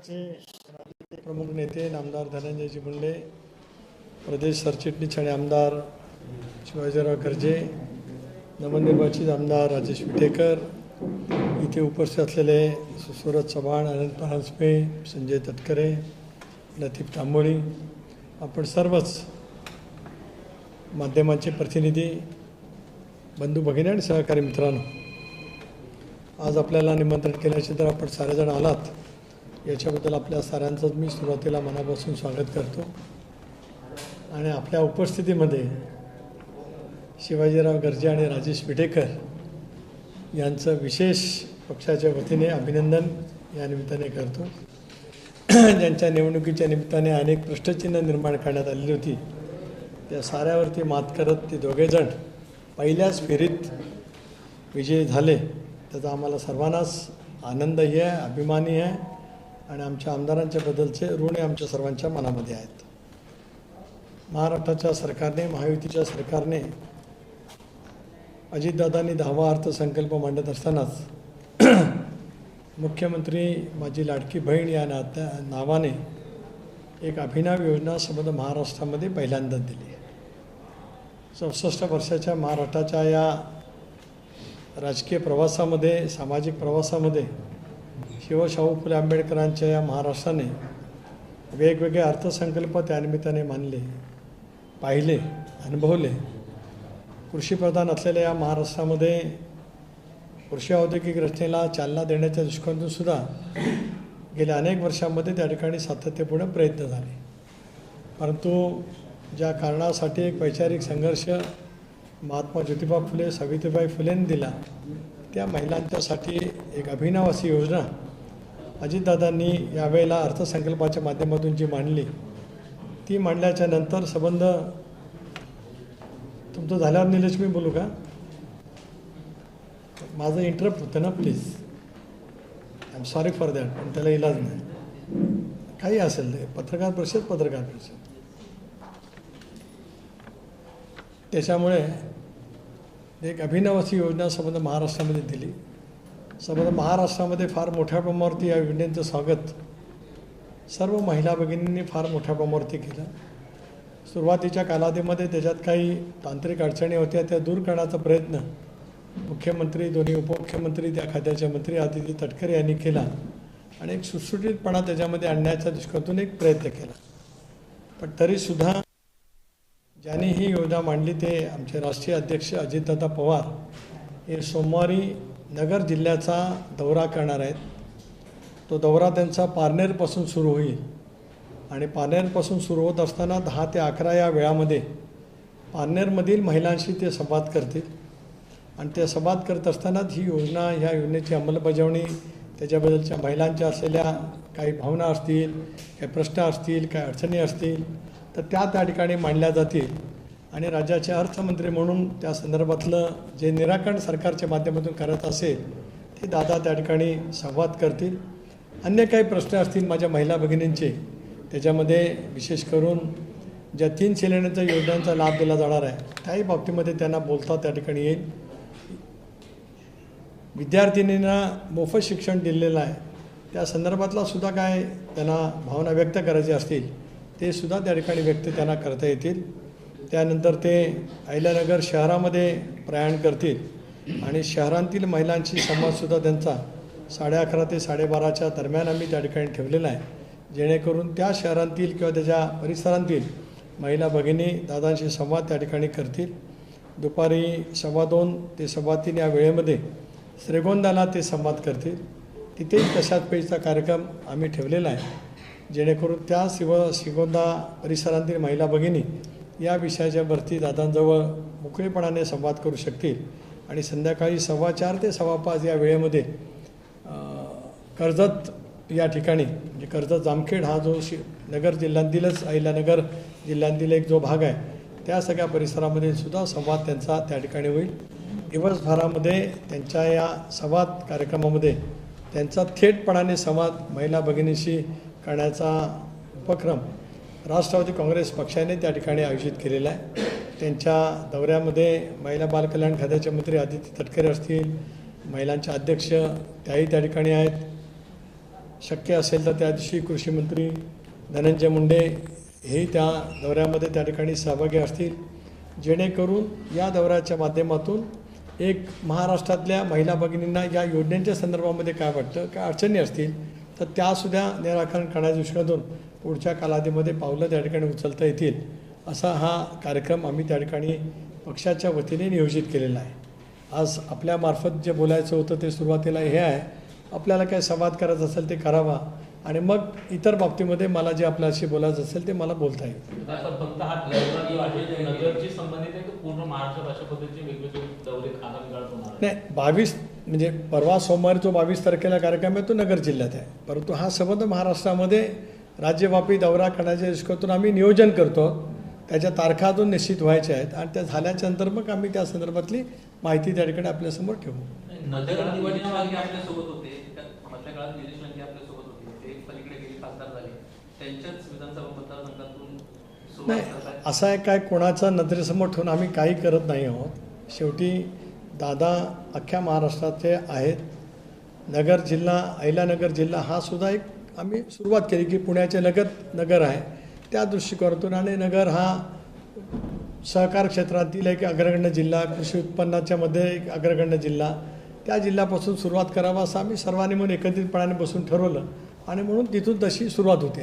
पक्षाचे प्रमुख नेते नामदार धनंजयजी मुंडे प्रदेश सरचिटणीस आणि आमदार शिवाजीराव गर्जे नवनिर्वाचित आमदार राजेश विटेकर इथे उपस्थित असलेले सुसुरत चव्हाण अनंत परांजपे संजय तटकरे लतीफ तांबोळी आपण सर्वच माध्यमांचे प्रतिनिधी बंधू भगिनी आणि सहकारी मित्रांनो आज आपल्याला निमंत्रण केल्याचे तर आपण सारेजण आलात. याच्याबद्दल आपल्या साऱ्यांचंच मी सुरुवातीला मनापासून स्वागत करतो. आणि आपल्या उपस्थितीमध्ये शिवाजीराव गर्जे आणि राजेश विटेकर यांचं विशेष पक्षाच्या वतीने अभिनंदन या निमित्ताने करतो. ज्यांच्या निवडणुकीच्या निमित्ताने अनेक पृष्ठचिन्ह निर्माण करण्यात आलेली होती. त्या साऱ्यावरती मात करत ते दोघेजण पहिल्याच फेरीत विजयी झाले. त्याचा आम्हाला सर्वांनाच आनंदही आहे अभिमानी आहे. आणि आमच्या आमदारांच्या बद्दलचे ऋण आमच्या सर्वांच्या मनामध्ये आहेत. महाराष्ट्राच्या सरकारने महायुतीच्या सरकारने अजितदादांनी दहावा अर्थसंकल्प मांडत असतानाच मुख्यमंत्री माझी लाडकी बहीण या नात्या नावाने एक अभिनव योजना संबंध महाराष्ट्रामध्ये पहिल्यांदाच दिली. चौसष्ट वर्षाच्या महाराष्ट्राच्या या राजकीय प्रवासामध्ये सामाजिक प्रवासामध्ये शिवशाहू फुले आंबेडकरांच्या या महाराष्ट्राने वेगवेगळे अर्थसंकल्प त्यानिमित्ताने मानले पाहिले अनुभवले. कृषीप्रधान असलेल्या या महाराष्ट्रामध्ये कृषी औद्योगिक रचनेला चालना देण्याच्या दृष्टिकोनातून सुद्धा गेल्या अनेक वर्षांमध्ये त्या ठिकाणी सातत्यपूर्ण प्रयत्न झाले. परंतु ज्या कारणासाठी एक वैचारिक संघर्ष महात्मा ज्योतिबा फुले सावित्रीबाई फुलेंनी दिला त्या महिलांच्यासाठी एक अभिनव अशी योजना अजितदादांनी यावेळेला अर्थसंकल्पाच्या माध्यमातून जी मांडली ती मांडल्याच्या नंतर संबंध तुमचं झाल्यावर निलेश मी बोलू का? माझं इंटरप्ट होतं ना please I am sorry for that पण त्याला इलाज नाही. काही असेल ते पत्रकार परिषद पत्रकार परिषद. त्याच्यामुळे एक अभिनव अशी योजना संबंध महाराष्ट्रामध्ये दिली. समजा महाराष्ट्रामध्ये फार मोठ्या प्रमाणावरती या योजनेचं स्वागत. सर्व महिला भगिनींनी फार मोठ्या प्रमाणावरती केलं. सुरुवातीच्या कालावधीमध्ये त्याच्यात काही तांत्रिक अडचणी होत्या त्या दूर करण्याचा प्रयत्न मुख्यमंत्री दोन्ही उपमुख्यमंत्री त्या खात्याचे मंत्री आदिती तटकरे यांनी केला आणि एक सुटसुटीतपणा त्याच्यामध्ये आणण्याच्या दृष्टीकोनातून एक प्रयत्न केला. पण तरीसुद्धा ज्यांनी ही योजना मांडली ते आमचे राष्ट्रीय अध्यक्ष अजितदादा पवार हे सोमवारी नगर जिल्ह्याचा दौरा करणार आहेत. तो दौरा त्यांचा पारनेरपासून सुरू होईल. आणि पारनेरपासून सुरू होत असताना दहा ते अकरा या वेळामध्ये पारनेरमधील महिलांशी ते संवाद करतील. आणि ते संवाद करत असतानाच ही योजना ह्या योजनेची अंमलबजावणी त्याच्याबद्दलच्या महिलांच्या असलेल्या काही भावना असतील काही प्रश्न असतील काही अडचणी असतील तर त्या त्या ठिकाणी मांडल्या जातील. आणि राज्याचे अर्थमंत्री म्हणून त्या संदर्भातलं जे निराकरण सरकारच्या माध्यमातून करत असेल ते दादा त्या ठिकाणी संवाद करतील. अन्य काही प्रश्न असतील माझ्या महिला भगिनींचे त्याच्यामध्ये विशेष करून ज्या तीन सिलेंडरच्या योजनांचा लाभ दिला जाणार आहे त्याही बाबतीमध्ये त्यांना बोलता त्या ठिकाणी येईल. विद्यार्थिनींना मोफत शिक्षण दिलेलं आहे. त्या संदर्भातला सुद्धा काय त्यांना भावना व्यक्त करायची असतील ते सुद्धा त्या ठिकाणी व्यक्त त्यांना करता येतील. त्यानंतर ते अहिल्यानगर शहरामध्ये प्रयाण करतील. आणि शहरांतील महिलांशी संवादसुद्धा त्यांचा साडे अकरा ते साडेबाराच्या दरम्यान आम्ही त्या ठिकाणी ठेवलेला आहे. जेणेकरून त्या शहरांतील किंवा त्याच्या परिसरांतील महिला भगिनी दादांशी संवाद त्या ठिकाणी करतील. दुपारी सव्वा दोन ते सव्वा तीन या वेळेमध्ये श्रीगोंदाला ते संवाद करतील. तिथेही तशाच पेजचा कार्यक्रम आम्ही ठेवलेला आहे. जेणेकरून त्या शिव श्रीगोंदा परिसरांतील महिला भगिनी या विषयाच्या भरती दादांजवळ मोकळेपणाने संवाद करू शकतील. आणि संध्याकाळी सव्वा चार ते सव्वा पाच या वेळेमध्ये कर्जत या ठिकाणी म्हणजे कर्जत जामखेड हा जो शि नगर जिल्ह्यांतीलच अहिल्यानगर जिल्ह्यांतील एक जो भाग आहे त्या सगळ्या परिसरामध्ये सुद्धा संवाद त्यांचा त्या ठिकाणी होईल. दिवसभरामध्ये त्यांच्या या संवाद कार्यक्रमामध्ये त्यांचा थेटपणाने संवाद महिला भगिनीशी करण्याचा उपक्रम राष्ट्रवादी काँग्रेस पक्षाने त्या ठिकाणी आयोजित केलेला आहे. त्यांच्या दौऱ्यामध्ये महिला बालकल्याण खात्याचे मंत्री आदित्य तटकरे असतील महिलांचे अध्यक्ष त्याही त्या ठिकाणी आहेत. शक्य असेल तर त्या दिवशी कृषी मंत्री धनंजय मुंडे हेही त्या दौऱ्यामध्ये त्या ठिकाणी सहभागी असतील. जेणेकरून या दौऱ्याच्या माध्यमातून एक महाराष्ट्रातल्या महिला भगिनींना या योजनेच्या संदर्भामध्ये काय वाटतं काय अडचणी असतील तर त्यासुद्धा निराकरण करण्याच्या दृष्टीमधून पुढच्या कालावधीमध्ये पावलं त्या ठिकाणी उचलता येतील असा हा कार्यक्रम आम्ही त्या ठिकाणी पक्षाच्या वतीने नियोजित केलेला आहे. आज आपल्यामार्फत जे बोलायचं होतं ते सुरुवातीला हे आहे. आपल्याला काय संवाद करायचा असेल ते करावा आणि मग इतर बाबतीमध्ये मला जे आपल्याशी बोलायचं असेल ते मला बोलता येईल? नाही बावीस म्हणजे परवा सोमवारी जो बावीस तारखेला कार्यक्रम आहे तो नगर जिल्ह्यात आहे. परंतु हा संबंध महाराष्ट्रामध्ये राज्यव्यापी दौरा करण्याच्या दृष्टीकोनातून आम्ही नियोजन करतो. त्याच्या तारखा अजून निश्चित व्हायच्या आहेत आणि त्या झाल्याच्यानंतर मग आम्ही त्या संदर्भातली माहिती त्या ठिकाणी आपल्यासमोर ठेवू. नाही असं आहे काय कोणाचा नजरेसमोर ठेवून आम्ही काही करत नाही आहोत. शेवटी दादा अख्ख्या महाराष्ट्राचे आहेत. नगर जिल्हा अहिलानगर जिल्हा हा सुद्धा एक आम्ही सुरुवात केली की पुण्याचे लगत नगर आहे. त्या दृष्टिकोनातून आणि नगर हा सहकार क्षेत्रातील एक अग्रगण्य जिल्हा कृषी उत्पन्नाच्या मध्ये एक अग्रगण्य जिल्हा. त्या जिल्ह्यापासून सुरुवात करावा असं आम्ही सर्वांनी म्हणून एकत्रितपणाने बसून ठरवलं आणि म्हणून तिथून तशी सुरुवात होते.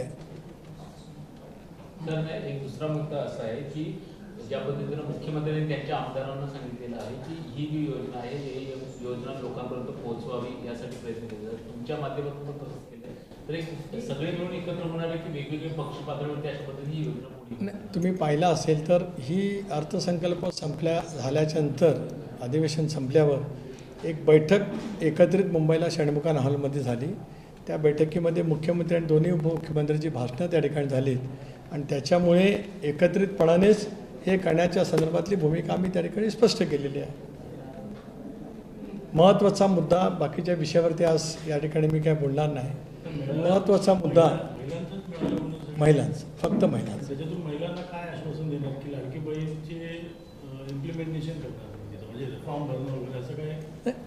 एक दुसरा मुद्दा असा आहे की ज्या पद्धतीनं मुख्यमंत्र्यांनी त्यांच्या आमदारांना सांगितलेलं आहे की ही जी योजना आहे ही योजना लोकांपर्यंत पोहोचवावी यासाठी प्रयत्न केले जातात. तुमच्या माध्यमातून पण तसंच केलं तर एक सगळे मिळून एकत्र होणारे की वेगवेगळे पक्ष पातळीवरती अशा पद्धतीने ही योजना नाही, तुम्ही पाहिला असेल तर ही अर्थसंकल्प संपल्या झाल्याच्यानंतर अधिवेशन संपल्यावर एक बैठक एकत्रित मुंबईला षण्मुखान हॉलमध्ये झाली. त्या बैठकीमध्ये मुख्यमंत्री आणि दोन्ही उपमुख्यमंत्र्यांची भाषणं त्या ठिकाणी झालीत. आणि त्याच्यामुळे एकत्रितपणानेच हे करण्याच्या संदर्भातली भूमिका आम्ही त्या ठिकाणी स्पष्ट केलेली आहे. महत्त्वाचा मुद्दा बाकीच्या विषयावरती आज या ठिकाणी मी काय बोलणार नाही. महत्त्वाचा मुद्दा. महिलांचा फक्त महिलांचा? म्हणजे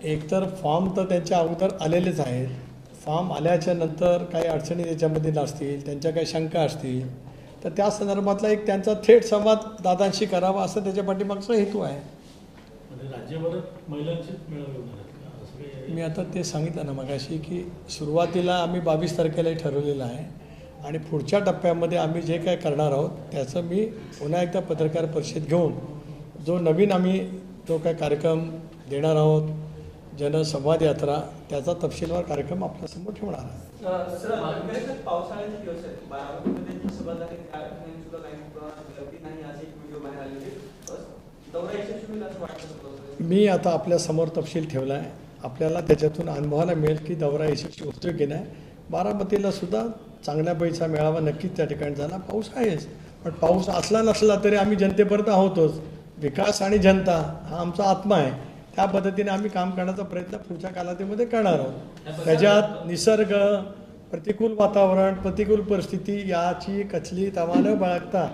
एकतर फॉर्म तर त्यांच्या अगोदर आलेलेच आहेत. फॉर्म आल्याच्यानंतर काही अडचणी त्याच्यामध्ये नसतील त्यांच्या काही शंका असतील. तर त्या संदर्भातला एक त्यांचा थेट संवाद दादांशी करावा असं त्याच्या पाठीमागचा हेतू आहे. म्हणजे आहे? मी आता ते सांगितलं ना मगाशी की सुरुवातीला आम्ही बावीस तारखेलाही ठरवलेलं आहे आणि पुढच्या टप्प्यामध्ये आम्ही जे काय करणार आहोत त्याचं मी पुन्हा एकदा पत्रकार परिषद घेऊन जो नवीन आम्ही जो काय कार्यक्रम देणार आहोत जनसंवाद यात्रा त्याचा तपशीलवार कार्यक्रम आपल्यासमोर ठेवणार आहे सर पावसाळ्याचे दिवस आहेत. बारामतीमध्ये सुद्धा काही गर्दी नाही. एक व्हिडिओ बाहेर दौरा यशस्वी होईल असं वाटतं मी आता आपल्यासमोर तपशील ठेवला आहे आपल्याला त्याच्यातून अनुभवायला मिळेल की दौरा यशस्वी होतोय की नाही. बारामतीला सुद्धा चांगल्या पैसा मेळावा नक्कीच त्या ठिकाणी झाला. पाऊस आहेच. पण पाऊस असला नसला तरी आम्ही जनतेपर्यंत आहोतच. विकास आणि जनता हा आमचा आत्मा आहे. त्या पद्धतीने आम्ही काम करण्याचा प्रयत्न पुढच्या कालावधीमध्ये करणार आहोत. त्याच्यात निसर्ग प्रतिकूल वातावरण प्रतिकूल परिस्थिती याची कचली तवा न बाळगता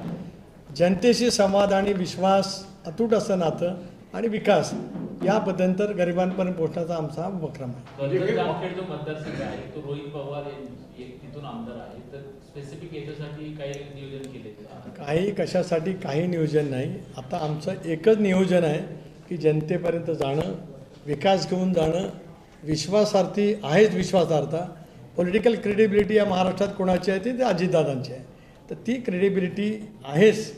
जनतेशी संवाद आणि विश्वास अतूट असं नातं आणि विकास या पद्धंतर गरिबांपर्यंत पोहोचण्याचा आमचा हा उपक्रम आहे. कर्जत जामखेड जो मतदारसंघ आहे तो रोहित पवार हे- एक तिथून आमदार आहे. तर स्पेसिफिक याच्यासाठी काही नियोजन केले काही कशासाठी काही नियोजन नाही. आता आमचं एकच नियोजन आहे. की जनतेपर्यंत जाणं विकास घेऊन जाणं विश्वासार्थी आहेच विश्वासार्थ पॉलिटिकल क्रेडिबिलिटी या महाराष्ट्रात कोणाची आहे? ती ते अजितदादांची आहे. तर ती क्रेडिबिलिटी आहेच.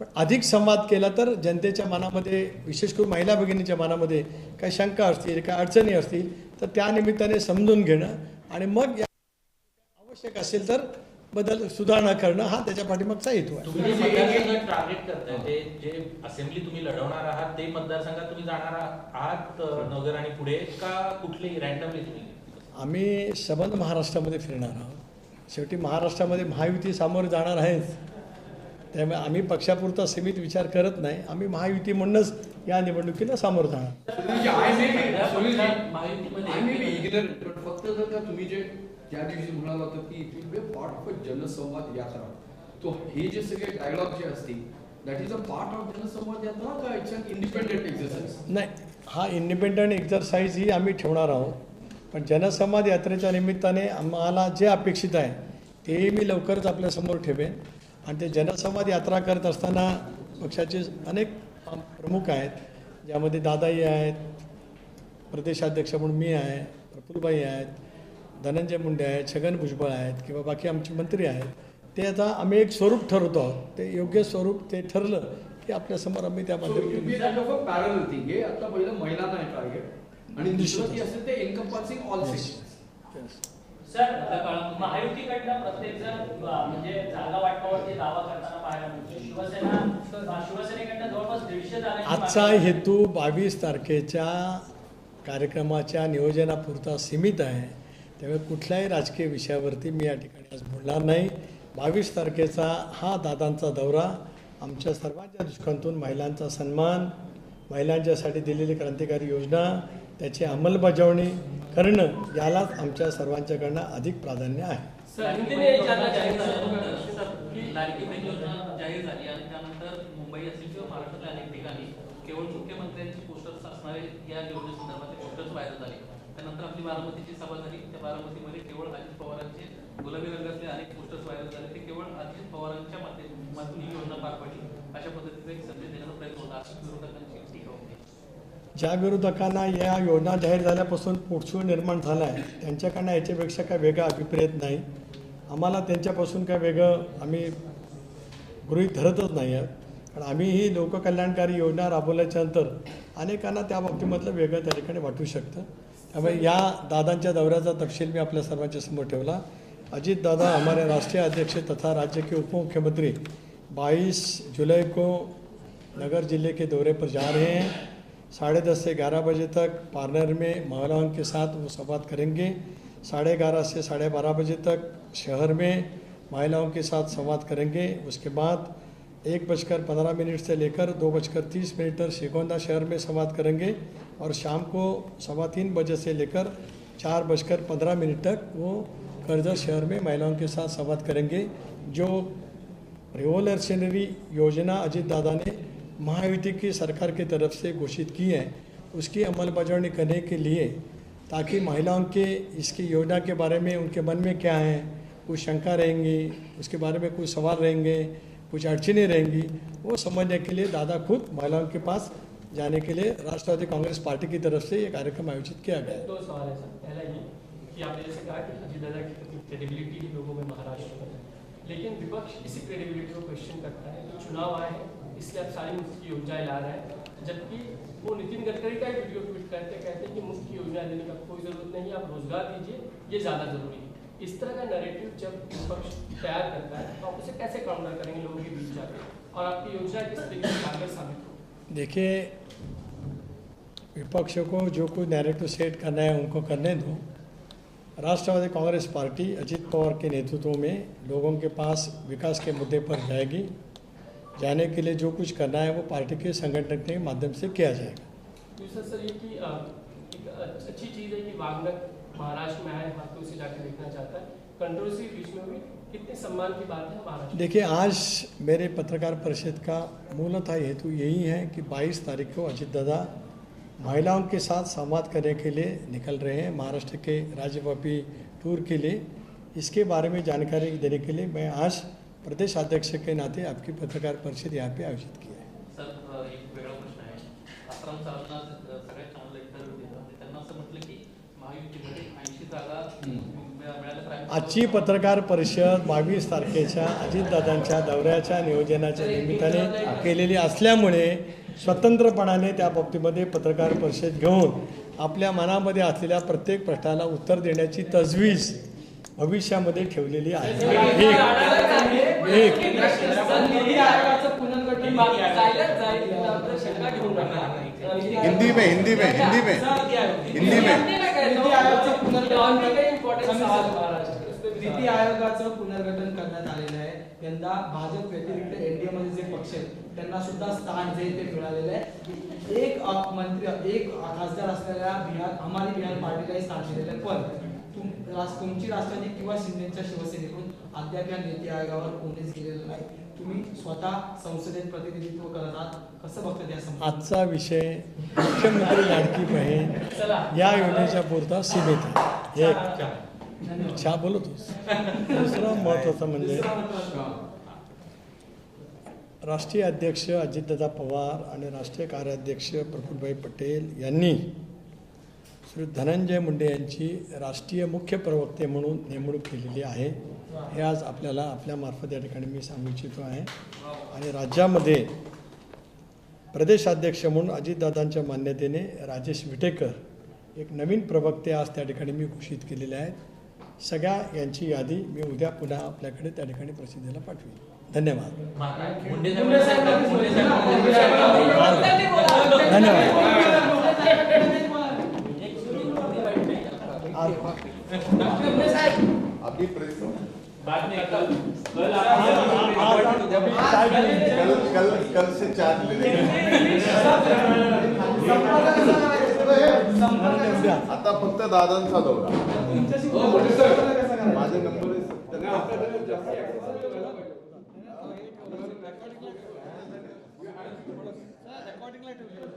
पण अधिक संवाद केला तर जनतेच्या मनामध्ये विशेष करून महिला भगिनीच्या मनामध्ये काही शंका असतील काही अडचणी असतील तर त्यानिमित्ताने समजून घेणं आणि मग या आवश्यक असेल तर बदल सुधारणा करणं हा त्याच्या पाठीमागचा हेतू आहे. तुम्ही जे मतदारसंघ टार्गेट करताय ते जे असेंब्ली तुम्ही लढवणार आहात ते मतदारसंघात तुम्ही जाणार आहात नगर आणि पुढे का कुठलेही रॅन्डमली तुम्ही? आम्ही सबंध महाराष्ट्रामध्ये फिरणार आहोत. शेवटी महाराष्ट्रामध्ये महायुती सामोरे जाणार आहेच त्यामुळे आम्ही पक्षापुरता सीमित विचार करत नाही. आम्ही महायुती म्हणूनच या निवडणुकीला सामोरं जाणार फक्त जर का तुम्ही जे त्या दिवशी म्हणाला होतं की it will be part of a Jansamvad Yatra तो हे जे सगळे डायलॉग जे असतील that is a part of Jansamvad Yatra का इट्स अन इंडिपेंडेंट एक्झरसाइज नाही हा इंडिपेंडंट एक्झरसाइज ही आम्ही ठेवणार आहोत. पण जनसंवाद यात्रेच्या निमित्ताने आम्हाला जे अपेक्षित आहे ते मी लवकरच आपल्यासमोर ठेवेन. आणि ते जनसंवाद यात्रा करत असताना पक्षाचे अनेक प्रमुख आहेत ज्यामध्ये दादाई आहेत प्रदेशाध्यक्ष म्हणून मी आहे प्रफुल्लबाई आहेत धनंजय मुंडे आहेत छगन भुजबळ आहेत किंवा बाकी आमचे मंत्री आहेत ते आता आम्ही एक स्वरूप ठरवतो आहोत. ते योग्य स्वरूप ते ठरलं की आपल्यासमोर आम्ही त्या माध्यमातून सर महायुतीकडनं प्रत्येक जण म्हणजे जागा वाटपावरती दावा करताना पाहायला मिळतो. शिवसेना शिवसेनेकडनं जवळपास दीडशे जागांची आजचा हेतू बावीस तारखेच्या कार्यक्रमाच्या नियोजनापुरता सीमित आहे. त्यामुळे कुठल्याही राजकीय विषयावरती मी या ठिकाणी आज बोलणार नाही. बावीस तारखेचा हा दादांचा दौरा आमच्या सर्वांच्या दृष्टिकोनातून महिलांचा सन्मान महिलांच्यासाठी दिलेली क्रांतिकारी योजना त्याची अंमलबजावणी करणं यालाच आमच्या सर्वांच्याकडनं अधिक प्राधान्य आहे. केवळ मुख्यमंत्र्यांची पोस्टर्स असणारे या योजनेसंदर्भातले पोस्टर्स व्हायरल झाले. त्यानंतर आपली बारामतीची सभा झाली. त्या बारामतीमध्ये केवळ अजित पवारांचे गुलाबी रंगातले अनेक पोस्टर्स व्हायरल झाले. ते केवळ अजित पवारांच्या माध्यमातून ही योजना पार पडली. अशा पद्धतीचा एक संदेश देण्याचा प्रयत्न होता. अशी विरोधकांची टीका होती. ज्या विरोधकांना या योजना जाहीर झाल्यापासून पोटसूळ निर्माण झाला आहे त्यांच्याकडनं याच्यापेक्षा काय वेगळा अभिप्रेत नाही. आम्हाला त्यांच्यापासून काय वेगळं आम्ही गृहीत धरतच नाही. आहे कारण आम्ही ही लोककल्याणकारी योजना राबवल्याच्यानंतर अनेकांना त्या बाबतीमधलं वेगळं त्या ठिकाणी वाटू शकतं. त्यामुळे या दादांच्या दौऱ्याचा तपशील मी आपल्या सर्वांच्या समोर ठेवला. अजीत दादा हमारे राष्ट्रीय अध्यक्ष तथा राज्य के उप मुख्यमंत्री 22 जुलाई को नगर जिले के दौरे पर जा रहे हैं। साढ़े दस से ग्यारह बजे तक पार्लर में महिलाओं के साथ वो संवाद करेंगे। साढ़े ग्यारह से साढ़े बारह बजे तक शहर में महिलाओं के साथ संवाद करेंगे। उसके बाद एक बजकर पंद्रह मिनट से लेकर दो बजकर तीस मिनट तक श्रीगोंदा शहर में संवाद करेंगे और शाम को सवा तीन बजे से लेकर चार बजकर पंद्रह मिनट तक वो कर्जत शहर में महिलाओं के साथ संवाद करेंगे, जो रिवोल्यूशनरी योजना अजीत दादा ने महायुति की सरकार की तरफ़ से घोषित की है। उसकी अमलबजावनी करने के लिए ताकि महिलाओं के इसकी योजना के बारे में उनके मन में क्या है, कुछ शंका रहेंगी, उसके बारे में कुछ सवाल रहेंगे कुछ अड़चने रहेंगी, वो समझने के लिए दादा खुद महिलाओं के पास जाने के लिए राष्ट्रवादी कांग्रेस पार्टी की तरफ़ से ये कार्यक्रम आयोजित किया गया दो सवाल है, सर। पहला ये कि आपने जैसे कहा कि अजीत दादा की क्रेडिबिलिटी लोगों में महाराष्ट्र में है, लेकिन विपक्ष इसी क्रेडिबिलिटी को क्वेश्चन करता है कि चुनाव आए हैं इसलिए आप सारी की योजनाएँ ला रहे हैं, जबकि वो नितिन गडकरी का वीडियो ट्वीट करते कहते हैं कि की योजना देने का कोई ज़रूरत नहीं आप रोज़गार दीजिए, ये ज़्यादा ज़रूरी है। इस तरह का नैरेटिव जब विपक्ष तैयार करता है तो आप उसे कैसे काउंटर करेंगे लोगों के बीच जाकर? और आपकी योजना किस तरीके से कारगर साबित हो? देखिए विपक्ष को जो कोई नैरेटिव सेट करना है उनको करने दो। राष्ट्रवादी कांग्रेस पार्टी अजीत पवार के नेतृत्व में लोगों के पास विकास के मुद्दे पर जाएगी। जाने के लिए जो कुछ करना है वो पार्टी के संगठन के माध्यम से किया जाएगा। सर ये कि एक अच्छी चीज़ है कि वागनर महाराष्ट्र में आए हाथों से जाकर देखना चाहता है। कंट्रोवर्सी बीच में हुई कितने सम्मान की बात है महाराष्ट्र देखिए आज मेरे पत्रकार परिषद का मूलतः हेतु यही है कि 22 तारीख को अजीत दादा महिलाओं के साथ संवाद करने के लिए निकल रहे हैं महाराष्ट्र के राज्यव्यापी टूर के लिए। इसके बारे में जानकारी देने के लिए मैं आज प्रदेश अध्यक्ष के नाते आपकी पत्रकार परिषद यहाँ पे आयोजित किया है। सर एक वेगळा प्रश्न आहे आसाराम आजची पत्रकार परिषद बावीस तारखेच्या अजितदादांच्या दौऱ्याच्या नियोजनाच्या निमित्ताने केलेली असल्यामुळे स्वतंत्रपणाने त्या बाबतीमध्ये पत्रकार परिषद घेऊन आपल्या मनामध्ये असलेल्या प्रत्येक प्रश्नाला उत्तर देण्याची तजवीज भविष्यामध्ये ठेवलेली आहे. एक हिंदी में हिंदी में हिंदी में। हिंदी में आयोगाचं पुनर्गठन नीती. आयोगाचं पुनर्गठन करण्यात आलेलं आहे. यंदा भाजप व्यतिरिक्त एनडीए मध्ये जे पक्ष आहेत त्यांना सुद्धा स्थान जे ते मिळालेलं आहे. एक मंत्री एक खासदार असलेल्या बिहार हमारी बिहार पार्टीलाही स्थान दिलेलं आहे. पण तुमची राष्ट्रवादी किंवा शिंदेच्या शिवसेनेकडून अद्याप या नीती आयोगावर कोणीच गेलेलं नाही. तुम्ही स्वतः संसदेत प्रतिनिधित्व करत आहात कसं बघतात या संबंधात? आजचा विषय मुख्यमंत्री लाडकी बहीण या योजनेच्या पुरता सीमित आहे. एक. चहा. बोलतोस. दुसरा महत्त्वाचा म्हणजे राष्ट्रीय अध्यक्ष अजितदादा पवार आणि राष्ट्रीय कार्याध्यक्ष प्रफुल्लभाई पटेल यांनी श्री धनंजय मुंडे यांची राष्ट्रीय मुख्य प्रवक्ते म्हणून नेमणूक केलेली आहे. हे आज आपल्याला आपल्यामार्फत या ठिकाणी मी सांगू इच्छितो आहे. आणि राज्यामध्ये प्रदेशाध्यक्ष म्हणून अजितदादांच्या मान्यतेने राजेश विटेकर एक नवीन प्रवक्ते आज त्या ठिकाणी मी घोषित केलेले आहेत. सगळ्या यांची यादी मी उद्या पुन्हा आपल्याकडे त्या ठिकाणी प्रसिद्धीला पाठवेल धन्यवाद. मुंडे साहेब मुंडे साहेब धन्यवाद प्रेस बाद में कल कल हाँ, हाँ, हाँ, कल कल कल से चार्ज आता फक्त दादांचा दौरा। नंबर रेकॉर्डिंगला ठेवलं.